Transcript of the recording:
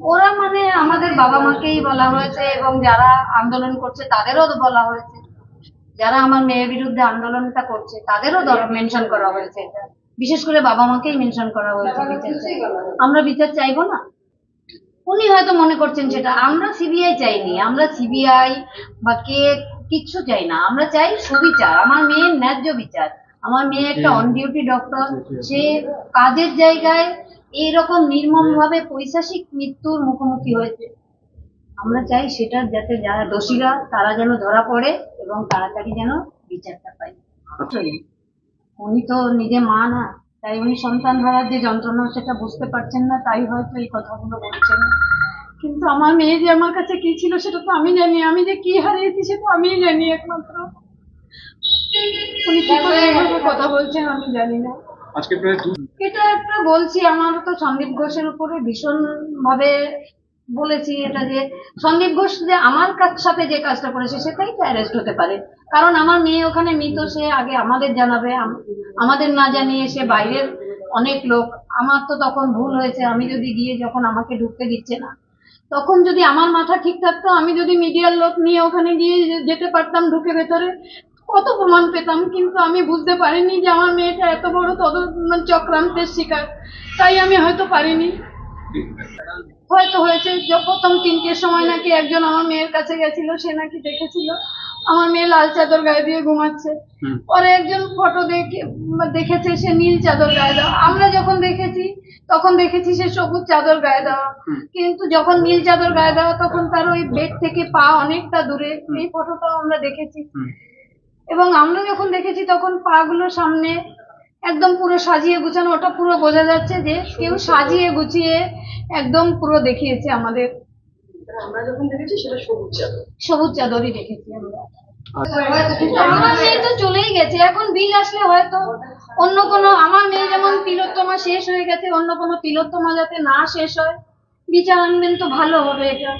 ওরা মানে আমাদের বাবা মাকেই বলা হয়েছে এবং যারা আন্দোলন করছে তাদেরও তো বলা হয়েছে। যারা আমার মেয়ের বিরুদ্ধে আন্দোলনটা করছে তাদেরও মেনশন করা হয়েছে। বিশেষ করে বাবা মাকেই মেনশন করা হয়েছে। আমরা বিচার চাইব না। উনি হয়তো মনে করছেন সেটা আমরা সিবিআই চাইনি আমরা সিবিআই বা কে কিচ্ছু চাই না। আমরা চাই সুবিচার আমার মেয়ের ন্যায্য বিচার। আমার মেয়ে একটা অন ডিউটি ডক্টর সে কাজের জায়গায় এইরকম নির্মম ভাবে পৈশাসিক মৃত্যুর মুখোমুখি হয়েছে। আমরা চাই সেটার যাতে যারা দোষীরা তারা যেন ধরা পড়ে এবং তাড়াতাড়ি যেন বিচারটা পায়। উনি তো নিজে মা না তাই উনি সন্তান হারার যে যন্ত্রণা সেটা বুঝতে পারছেন না তাই হয়তো এই কথাগুলো বলছেন। কিন্তু আমার মেয়ে যে আমার কাছে কি ছিল সেটা তো আমি জানি। আমি যে কি হারিয়েছি সেটা আমিই জানি একমাত্র। উনি কি করে এভাবে কথা বলছেন আমি জানি না। আজকে প্রায় এটা একটা বলছি আমার তো সন্দীপ ঘোষের উপরে ভীষণ ভাবে বলেছি এটা যে সন্দীপ ঘোষ যে আমার কাছ সাথে যে কাজটা করেছে সেটাই তো অ্যারেস্ট হতে পারে। কারণ আমার মেয়ে ওখানে মৃত সে আগে আমাদের জানাবে আমাদের না জানিয়ে সে বাইরের অনেক লোক। আমার তো তখন ভুল হয়েছে আমি যদি গিয়ে যখন আমাকে ঢুকতে দিচ্ছে না। তখন যদি আমার মাথা ঠিক থাকতো আমি যদি মিডিয়ার লোক নিয়ে ওখানে গিয়ে যেতে পারতাম ঢুকে ভেতরে কত প্রমাণ পেতাম কিন্তু আমি বুঝতে পারিনি যে আমার মেয়েটা এত বড় তদ মানে চক্রান্তের শিকার। তাই আমি হয়তো পারিনি। হয়তো হয়েছে প্রথম তিনটের সময় নাকি একজন আমার মেয়ের কাছে গেছিল সে নাকি দেখেছিল। আমার মেয়ে লাল চাদর গায়ে দিয়ে ঘুমাচ্ছে। পরে একজন ফটো দেখে দেখেছে সে নীল চাদর গায়ে দেওয়া। আমরা যখন দেখেছি তখন দেখেছি সে সবুজ চাদর গায়ে দেওয়া। কিন্তু যখন নীল চাদর গায়ে দেওয়া তখন তার ওই বেড থেকে পা অনেকটা দূরে। এই ফটোটাও আমরা দেখেছি। এবং আমরা যখন দেখেছি তখন পা গুলো সামনে একদম পুরো সাজিয়ে গুছানো ওটা পুরো বোঝা যাচ্ছে যে কেউ সাজিয়ে গুছিয়ে একদম পুরো দেখিয়েছে আমাদের। আমরা যখন দেখেছি সেটা সবুজ চাদর। সবুজ চাদরই দেখেছি আমরা। আচ্ছা। আমার মেয়ে তো চলেই গেছে এখন বিল আসলে হয়তো অন্য কোনো আমার মেয়ে যেমন তিলোত্তমা শেষ হয়ে গেছে অন্য কোনো তিলোত্তমা যাতে না শেষ হয় বিচার আনবেন তো ভালো হবে এটা।